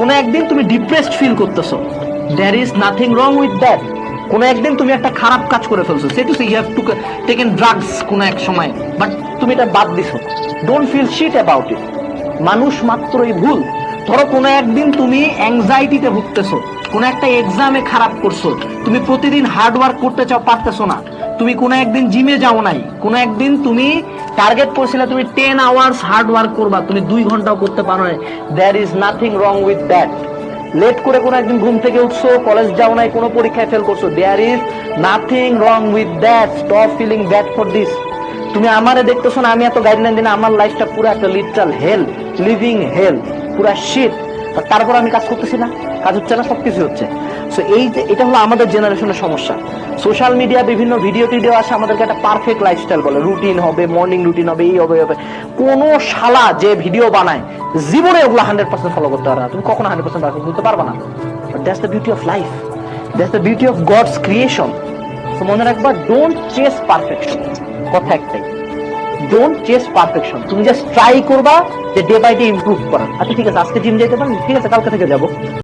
কোনো একদিন তুমি ডিপ্রেসড ফিল করতেছো। There is nothing wrong with that কোনো একদিন তুমি একটা খারাপ কাজ করে ফেলছো। সেটু you have to taken drugs কোনো এক সময়। বাট তুমি এটা বাদ দিছো। Don't feel shit about it মানুষ মাত্রই ভুল। ধরো কোনো একদিন তুমি অ্যাংজাইটিতে ভুগতেছো। কোনো একটা এক্সামে খারাপ করছ। তুমি প্রতিদিন হার্ড ওয়ার্ক করতে চাও, পারতেছো না। তুমি কোনো একদিন জিমে যাও নাই, কোনো একদিন তুমি টার্গেট করছিলে তুমি টেন আওয়ার্স হার্ড ওয়ার্ক করবা, তুমি দুই ঘন্টাও করতে পারো না there is nothing wrong with that late করে কোনো একদিন ঘুম থেকে উঠছো কলেজ যাও নাই, কোনো পরীক্ষায় ফেল করছ there is nothing wrong with that stop feeling bad for this তুমি আমারে দেখতেছো না, আমি এত গাইডলাইন দিই না, আমার লাইফটা পুরো একটা লিটারাল হেল লিভিং হেল পুরা শিট তারপর আমি কাজ করতেছি না, কাজ হচ্ছে না সবকিছু হচ্ছে। সো এই যে, এটা হলো আমাদের জেনারেশনের সমস্যা। সোশ্যাল মিডিয়া বিভিন্ন ভিডিও টিডিও আসে আমাদেরকে একটা পারফেক্ট লাইফস্টাইল বলে। রুটিন হবে মর্নিং রুটিন হবে, এই হবে হবে। কোনো শালা যে ভিডিও বানায়, জীবনে ওগুলো হান্ড্রেড পার্সেন্ট ফলো করতে পারবে না। তুমি কখনো হান্ড্রেড পার্সেন্ট করতে পারবে না। That's the beauty of life that's the beauty of God's creation তো মনে রাখবা ডোন্ট চেস পারফেকশন কথা একটাই। ডোন্ট চেস পারফেকশন তুমি জাস্ট ট্রাই করবা যে ডে বাই ডে ইমপ্রুভ করা আচ্ছা ঠিক আছে, আজকে জিম যেতে পারেন ঠিক আছে, কালকে থেকে যাব।